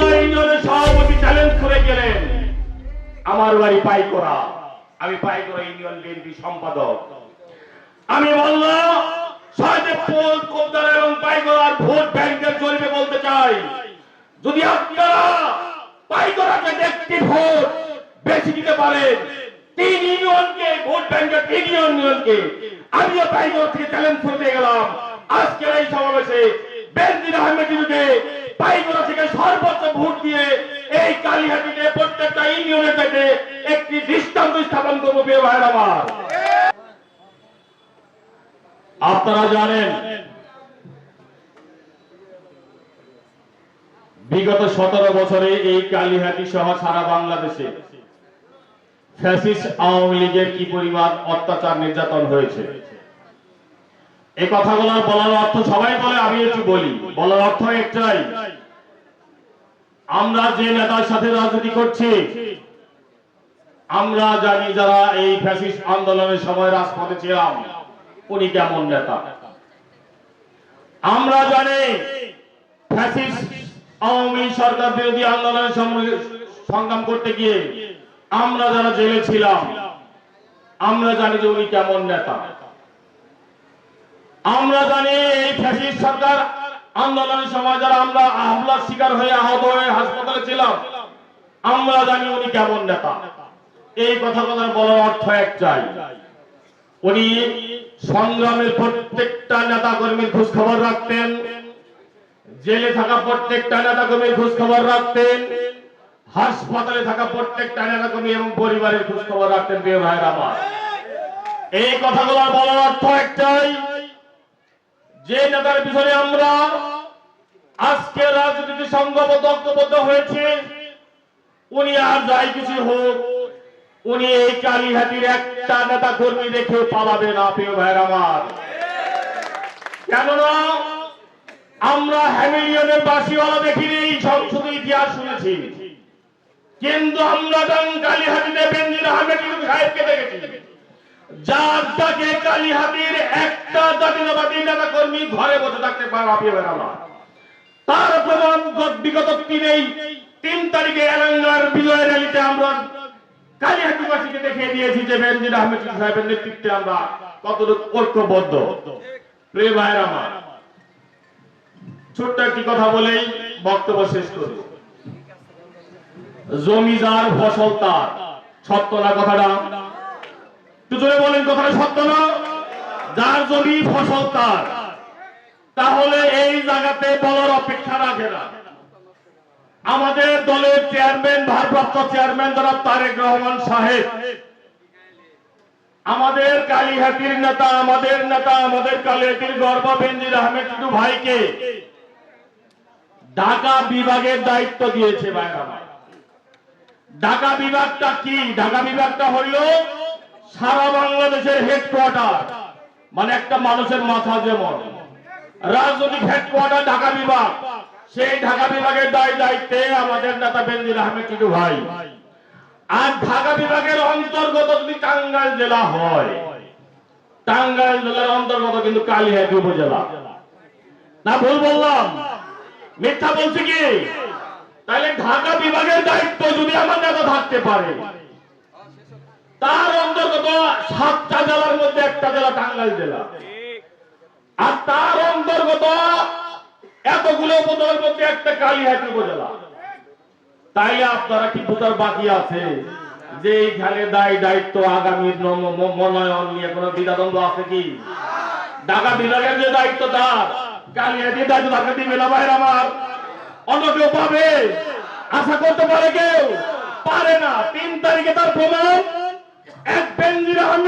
আহমদুল্লাহ ইউনিয়নের করে আমার বাড়ি পাইকোড়া। আমি পাইকোড়া ইউনিয়ন বিএনপি সম্পাদক। আমি বললাম ভোট ব্যাংকের জরিপে বলতে চাই। যদি আপনারা পারেন, তিন আমিও পাইকোড়া থেকে চ্যালেঞ্জ করতে গেলাম। আজকের এই সমাবেশে বেনজির আহমেদ পাইকোড়া থেকে সর্বোচ্চ ভোট দিয়ে এই কালীহাটিতে প্রত্যেকটা ইউনিয়নের থেকে একটি দৃষ্টান্ত স্থাপন করব ভাইয়ের আমার। আপনারা জানেন, বিগত সতেরো বছরে এই কালীহাটি সহ সারা বাংলাদেশে ফ্যাসিস্ট আওয়ামী লীগের কি পরিমাণ অত্যাচার নির্যাতন হয়েছে? এই কথাগুলো বলার অর্থ সবাই বলে, আমি একটু বলি। বলার অর্থ একটাই আমরা যে নেতার সাথে রাজনীতি করছি, আমরা জানি যারা এই ফ্যাসিস্ট আন্দোলনের সময় রাজপথে ছিলাম, উনি কেমন নেতা? আমরা জানি ফ্যাসিস্ট আওয়ামী সরকার বিরোধী আন্দোলনের সংগ্রাম করতে গিয়ে আমরা যারা জেলে ছিলাম, আমরা জানি যে উনি কেমন নেতা। আমরা জানি এই ফ্যাসিস্ট সরকার আন্দোলনের সময় যারা আমরা হামলার শিকার হয়ে আহত হয়ে হাসপাতালে ছিলাম, আমরা জানি উনি কেমন নেতা। এই কথা কথা বলার অর্থ একটাই। উনি সংগ্রামের প্রত্যেকটা নেতা কর্মীর খোঁজ খবর রাখতেন, জেলে থাকা প্রত্যেকটা নেতা কর্মীর খোঁজ খবর রাখতেন, হাসপাতালে থাকা প্রত্যেকটা নেতা কর্মী এবং পরিবারের খোঁজ খবর রাখতেন, প্রিয় ভাইয়ের আমার। এই কথাগুলো বলার অর্থ একটাই যে নেতার পিছনে আমরা আজকে রাজনীতি সংঘবদ্ধ ঐক্যবদ্ধ হয়েছে, উনি আর যাই কিছু হোক, উনি এই কালীহাটির একটা নেতা কর্মী দেখে পালাবে না, প্রিয় ভাইয়ের আমার। কেননা আমরা হ্যামিলিয়নের বাসিওয়ালা দেখিনি এই সংসদ ইতিহাস শুনেছি। কিন্তু আমরা কালীহাটিতে বেঞ্জির আহমেদ সাহেবকে দেখেছি যার ডাকে কালীহাটির একটা জাতীয়তাবাদী নেতা কর্মী ঘরে বসে থাকতে পারে প্রিয় তার প্রমাণ বিগত দিনেই তিন তারিখে এলাঙ্গার বিজয় র্যালিতে আমরা কালিহাটিবাসীকে দেখিয়ে দিয়েছি যে বেনজির আহমেদ সাহেবের নেতৃত্বে আমরা কতটুকু ঐক্যবদ্ধ। প্রিয় ভাইয়ের আমার, ছোট্ট একটি কথা বলেই বক্তব্য শেষ করি। জমিদার ফসল তার। সত্য না কথাটা? জোরে বলেন, কথাটা সত্য না? যার জমি ফসল তার। তাহলে এই জায়গাতে বলার অপেক্ষা রাখে না। আমাদের দলের চেয়ারম্যান, ভারপ্রাপ্ত চেয়ারম্যান জনাব তারেক রহমান সাহেব। আমাদের কালীহাতির নেতা, আমাদের নেতা, আমাদের কালীহাতির গর্ব বেনজির আহমেদ টুটু ভাইকে ঢাকা বিভাগের দায়িত্ব দিয়েছে। ঢাকা বিভাগটা কি? ঢাকা বিভাগটা হইল সারা বাংলাদেশের হেডকোয়ার্টার মানে একটা মানুষের মাথা যেমন। রাজনৈতিক হেডকোয়ার্টার ঢাকা বিভাগ। সেই ঢাকা বিভাগের দায় দায়িত্বে আমাদের নেতা বেনজির আহমেদ টুটু ভাই। আর ঢাকা বিভাগের অন্তর্গত যদি টাঙ্গাইল জেলা হয়, টাঙ্গাইল জেলার অন্তর্গত কিন্তু কালীহাটি উপজেলা। না ভুল বললাম? মিথ্যা বলছি কি? তাহলে ঢাকা বিভাগের দায়িত্ব যদি আমার নেতা থাকতে পারে তার অন্তর্গত সাতটা জেলার মধ্যে একটা জেলা টাঙ্গাইল জেলা। আর তার অন্তর্গত এতগুলো উপজেলার মধ্যে একটা কালীহাটি উপজেলা। তাইলে আপনারা কি বোঝার বাকি আছে যে এইখানে দায় দায়িত্ব আগামী নম- ম- মনোনয়ন নিয়ে কোনো দ্বিধাদ্বন্দ্ব আছে কি? ঢাকা বিভাগের যে দায়িত্ব তার কালিয়াটির দায়িত্ব তাকে দিবে না ভাইয়ের আমার। অন্য কেউ পাবে? আশা করতে পারে কেউ? পারে না। তিন তারিখে তার প্রমাণ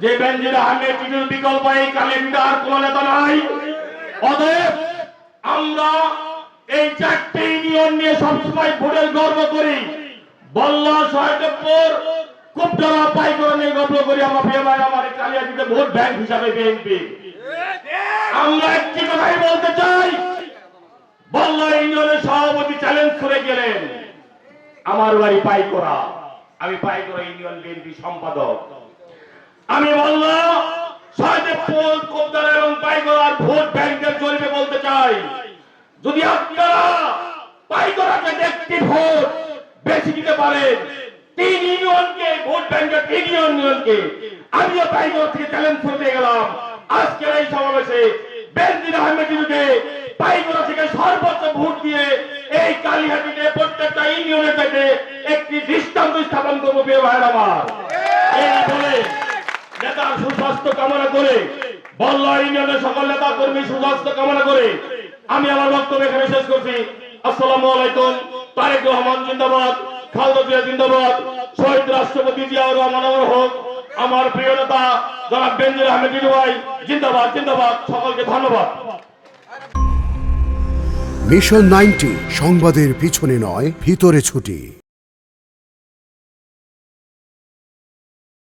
যে বেঞ্জির আহমেদ বিকল্প এই আর কোন নেতা নাই। অতএব আমরা এই চারটে ইউনিয়ন নিয়ে সবসময় ভোটের গর্ব করি। সহায়কপুর কুপটারা পাইকরা নিয়ে গল্প করি। ভাই, আমার এই কালিয়াটিতে ভোট ব্যাংক হিসাবে বিএনপি আমরা একটি কথাই বলতে চাই ইউনিয়নের সভাপতি চ্যালেঞ্জ করে গেলেন। আমার বাড়ি পাইকরা আমি পাইকরা ইউনিয়ন বিএনপি সম্পাদক। আমি বললাম ভোট বলতে চাই। যদি ভোট দিতে পারেন ভোট আমিও থেকে চ্যালেঞ্জ গেলাম। এই সমাবেশে থেকে সর্বোচ্চ ভোট দিয়ে এই কালীহাটিতে প্রত্যেকটা ইউনিয়নের একটি দৃষ্টান্ত স্থাপন করব প্রিয় ভাইয়ের আমার। নেতার সুস্বাস্থ্য কামনা করে বল্লা ইউনিয়নের সকল নেতা কর্মী সুস্বাস্থ্য কামনা করে আমি আমার বক্তব্য এখানে শেষ করছি। আসসালামু আলাইকুম, তারেক রহমান জিন্দাবাদ, খালেদা জিয়া জিন্দাবাদ, শহীদ রাষ্ট্রপতি জিয়াউর রহমান হোক, আমার প্রিয় নেতা জনাব বেনজির আহমেদ ভাই, জিন্দাবাদ জিন্দাবাদ, সকলকে ধন্যবাদ। মিশন নাইনটি সংবাদের পিছনে নয়, ভিতরে ছুটি।